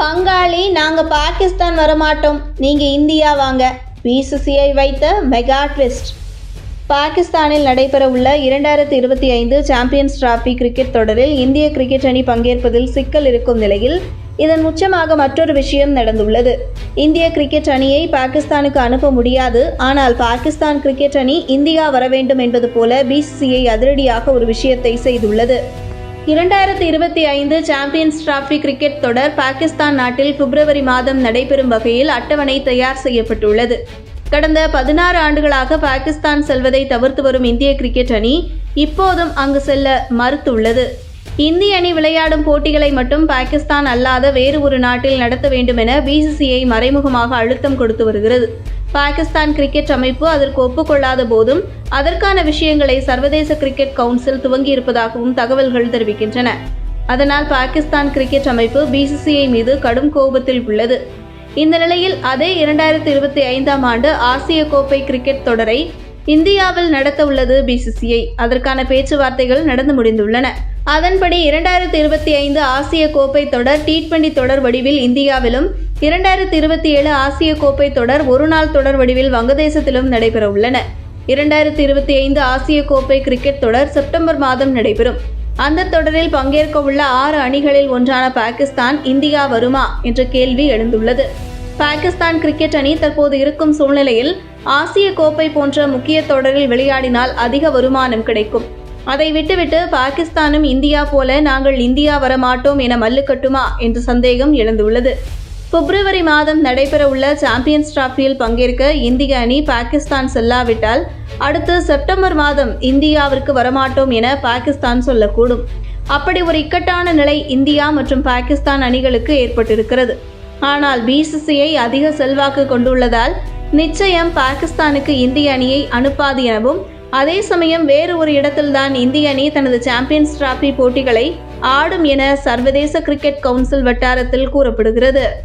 பங்காளி நாங்க பாகிஸ்தான் வரமாட்டோம். நீங்க இந்தியா வாங்க. பிசிசிஐ வைத்த மெகா ட்விஸ்ட் பாகிஸ்தானில் நடைபெறவுள்ள இரண்டாயிரத்தி இருபத்தி ஐந்து சாம்பியன்ஸ் டிராபி கிரிக்கெட் தொடரில் இந்திய கிரிக்கெட் அணி பங்கேற்பதில் சிக்கல் இருக்கும் நிலையில் இதன் உச்சமாக மற்றொரு விஷயம் நடந்துள்ளது. இந்திய கிரிக்கெட் அணியை பாகிஸ்தானுக்கு அனுப்ப முடியாது. ஆனால் பாகிஸ்தான் கிரிக்கெட் அணி இந்தியா வர வேண்டும் என்பது போல பிசிசிஐ அதிரடியாக ஒரு விஷயத்தை செய்துள்ளது. இரண்டாயிரத்தி இருபத்தி ஐந்து சாம்பியன்ஸ் டிராபி கிரிக்கெட் தொடர் பாகிஸ்தான் நாட்டில் பிப்ரவரி மாதம் நடைபெறும் வகையில் அட்டவணை தயார் செய்யப்பட்டுள்ளது. கடந்த பதினாறு ஆண்டுகளாக பாகிஸ்தான் செல்வதை தவிர்த்து வரும் இந்திய கிரிக்கெட் அணி இப்போதும் அங்கு செல்ல மறுத்துள்ளது. இந்திய அணி விளையாடும் போட்டிகளை மட்டும் பாகிஸ்தான் அல்லாத வேறு ஒரு நாட்டில் நடத்த வேண்டும் என பிசிசிஐ மறைமுகமாக அழுத்தம் கொடுத்து வருகிறது. பாகிஸ்தான் கிரிக்கெட் அமைப்பு அதற்கு ஒப்புக்கொள்ளாத போதும் அதற்கான விஷயங்களை சர்வதேச கிரிக்கெட் கவுன்சில் துவங்கியிருப்பதாகவும் தகவல்கள் தெரிவிக்கின்றன. அதனால் பாகிஸ்தான் கிரிக்கெட் அமைப்பு பிசிசிஐ மீது கடும் கோபத்தில் உள்ளது. இந்த நிலையில் அதே இரண்டாயிரத்தி இருபத்தி ஐந்தாம் ஆண்டு ஆசிய கோப்பை கிரிக்கெட் தொடரை இந்தியாவில் நடத்த உள்ளது பிசிசிஐ அதற்கான பேச்சுவார்த்தைகள் நடந்து முடிந்துள்ளன. அதன்படி இரண்டாயிரத்தி இருபத்தி ஐந்து ஆசிய கோப்பை தொடர் டி டுவெண்டி தொடர் வடிவில் இந்தியாவிலும் இரண்டாயிரத்தி இருபத்தி ஏழு ஆசிய கோப்பை தொடர் ஒருநாள் தொடர் வடிவில் வங்கதேசத்திலும் நடைபெற உள்ளன. இரண்டாயிரத்தி இருபத்தி ஐந்து ஆசிய கோப்பை கிரிக்கெட் தொடர் செப்டம்பர் மாதம் நடைபெறும். அந்த தொடரில் பங்கேற்க உள்ள ஆறு அணிகளில் ஒன்றான பாகிஸ்தான் இந்தியா வருமா? என்ற கேள்வி எழுந்துள்ளது. பாகிஸ்தான் கிரிக்கெட் அணி தற்போது இருக்கும் சூழ்நிலையில் ஆசிய கோப்பை போன்ற முக்கிய தொடரில் விளையாடினால் அதிக வருமானம் கிடைக்கும். அதை விட்டுவிட்டு பாகிஸ்தானும் இந்தியா போல நாங்கள் இந்தியா வரமாட்டோம் என மல்லுக்கட்டுமா என்ற சந்தேகம் எழுந்துள்ளது. பிப்ரவரி மாதம் நடைபெறவுள்ள சாம்பியன்ஸ் டிராஃபியில் பங்கேற்க இந்திய அணி பாகிஸ்தான் செல்லாவிட்டால் அடுத்து செப்டம்பர் மாதம் இந்தியாவிற்கு வரமாட்டோம் என பாகிஸ்தான் சொல்லக்கூடும். அப்படி ஒரு இக்கட்டான நிலை இந்தியா மற்றும் பாகிஸ்தான் அணிகளுக்கு ஏற்பட்டிருக்கிறது. ஆனால் பிசிசிஐ அதிக செல்வாக்கு கொண்டுள்ளதால் நிச்சயம் பாகிஸ்தானுக்கு இந்திய அணியை அனுப்பாது எனவும் அதே சமயம் வேறு ஒரு இடத்தில்தான் இந்திய அணி தனது சாம்பியன்ஸ் டிராபி போட்டிகளை ஆடும் என சர்வதேச கிரிக்கெட் கவுன்சில் வட்டாரத்தில் கூறப்படுகிறது.